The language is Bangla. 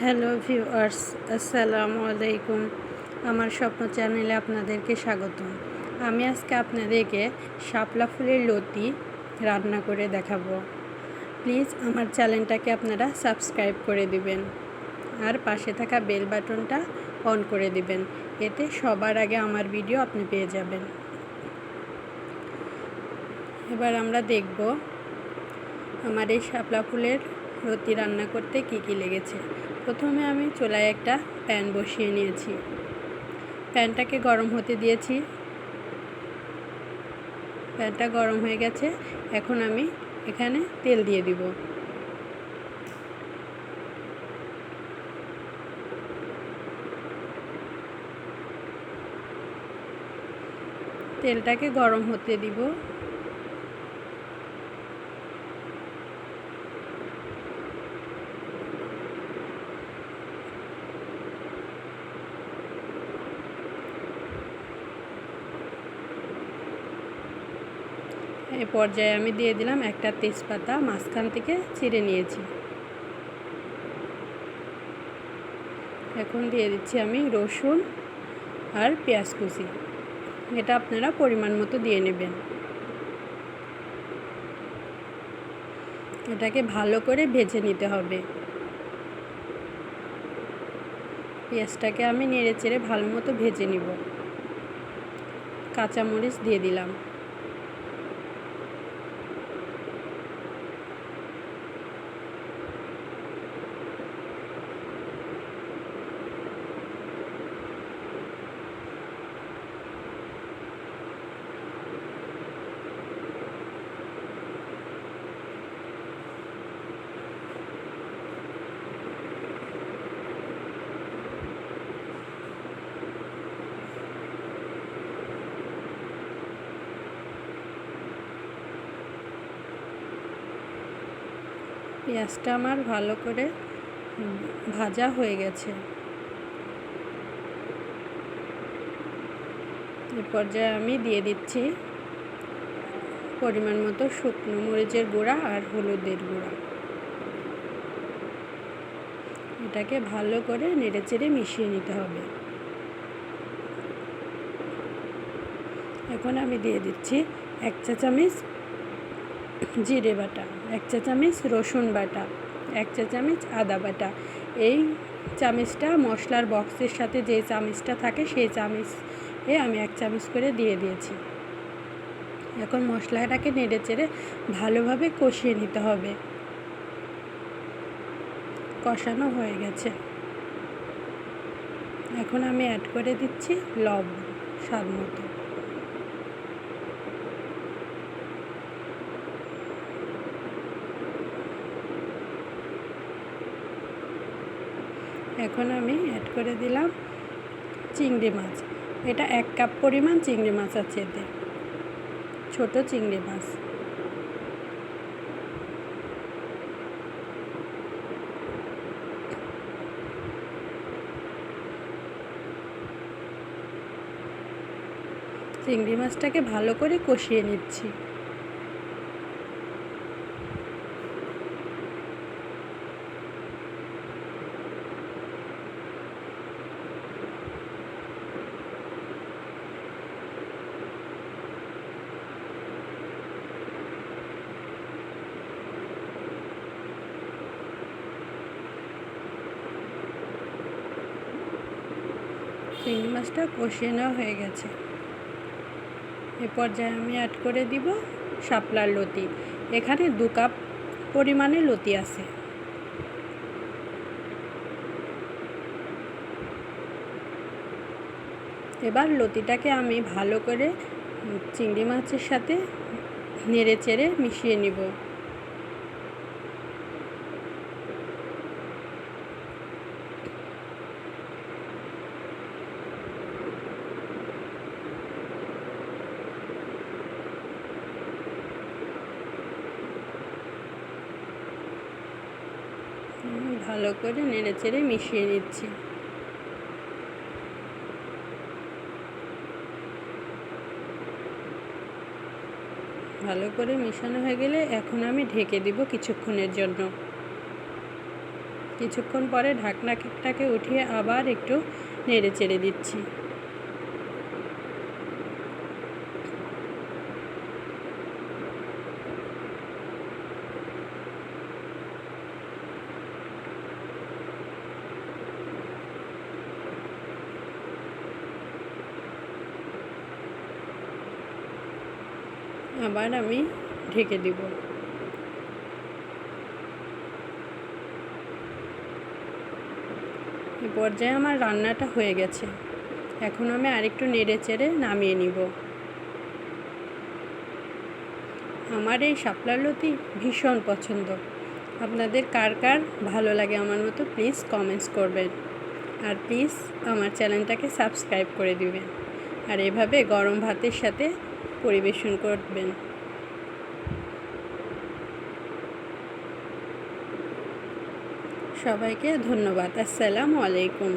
হ্যালো ভিউয়ার্স, আসসালামু আলাইকুম। আমার স্বপ্ন চ্যানেলে আপনাদেরকে স্বাগতম। আমি আজকে আপনাদেরকে শাপলা ফুলের লতি রান্না করে দেখাবো। প্লিজ আমার চ্যানেলটাকে আপনারা সাবস্ক্রাইব করে দিবেন। আর পাশে থাকা বেল বাটনটা অন করে দিবেন। এতে সবার আগে আমার ভিডিও আপনি পেয়ে যাবেন। এবার আমরা দেখব আমার এই শাপলা ফুলের রুটি রান্না করতে কি কি লেগেছে? প্রথমে আমি চুলায় একটা প্যান বসিয়ে নিয়েছি। প্যানটাকে গরম হতে দিয়েছি। প্যানটা গরম হয়ে গেছে। এখন আমি এখানে তেল দিয়ে দিব। তেলটাকে গরম হতে দিব। এই পর্যায়ে আমি দিয়ে দিলাম একটা তেজপাতা, মাঝখান থেকে ছিঁড়ে নিয়েছি। এখন দিয়ে দিচ্ছি আমি রসুন আর পেঁয়াজ কুচি। এটা আপনারা পরিমাণ মতো দিয়ে নেবেন। এটাকে ভালো করে ভেজে নিতে হবে। পেঁয়াজটাকে আমি নেড়ে চেড়ে ভালো মতো ভেজে নিব। কাঁচামরিচ দিয়ে দিলাম। পেঁয়াজটা আমার ভালো করে ভাজা হয়ে গেছে। এ পর্যায়ে আমি দিয়ে দিচ্ছি পরিমাণ মতো শুকনো মরিচের গুঁড়া আর হলুদের গুঁড়া। এটাকে ভালো করে নেড়ে চেড়ে মিশিয়ে নিতে হবে। এখন আমি দিয়ে দিচ্ছি এক চা চামচ জিরে বাটা, এক চা চামচ রসুন বাটা, এক চা চামচ আদা বাটা। এই চামচটা মশলার বক্সের সাথে যে চামচটা থাকে সেই চামচ আমি এক চামচ করে দিয়ে দিয়েছি। এখন মশলাটাকে নেড়ে চেড়ে ভালোভাবে কষিয়ে নিতে হবে। কষানো হয়ে গেছে। এখন আমি অ্যাড করে দিচ্ছি লবণ, স্বাদ মতো। এখন আমি অ্যাড করে দিলাম চিংড়ি মাছ। এটা এক কাপ পরিমাণ চিংড়ি মাছ আছে এতে ছোটো চিংড়ি মাছ। চিংড়ি মাছটাকে ভালো করে কষিয়ে নিচ্ছি। চিংড়ি মাছটা কষিয়ে নেওয়া হয়ে গেছে। এ পর্যায়ে আমি অ্যাড করে দিব শাপলার লতি। এখানে দু কাপ পরিমাণে লতি আছে। এবার লতিটাকে আমি ভালো করে চিংড়ি মাছের সাথে নেড়ে চেড়ে মিশিয়ে নিব। ভালো করে নেড়ে চেড়ে মিশিয়ে নিচ্ছি। ভালো করে মেশানো হয়ে গেলে এখন আমি ঢেকে দিব কিছুক্ষণের জন্য। কিছুক্ষণ পরে ঢাকনাটাকে উঠিয়ে আবার একটু নেড়ে চেড়ে দিচ্ছি। আবার আমি ঢেকে দিব। এই পর্যায়ে আমার রান্নাটা হয়ে গেছে। এখন আমি আরেকটু নেড়ে চেড়ে নামিয়ে নিব। আমার এই শাপলা লতি ভীষণ পছন্দ। আপনাদের কার কার ভালো লাগে আমার মতো প্লিজ কমেন্টস করবেন। আর প্লিজ আমার চ্যানেলটাকে সাবস্ক্রাইব করে দিবেন। আর এভাবে গরম ভাতের সাথে পরিবেশন করবেন। সবাইকে ধন্যবাদ। আসসালামু আলাইকুম।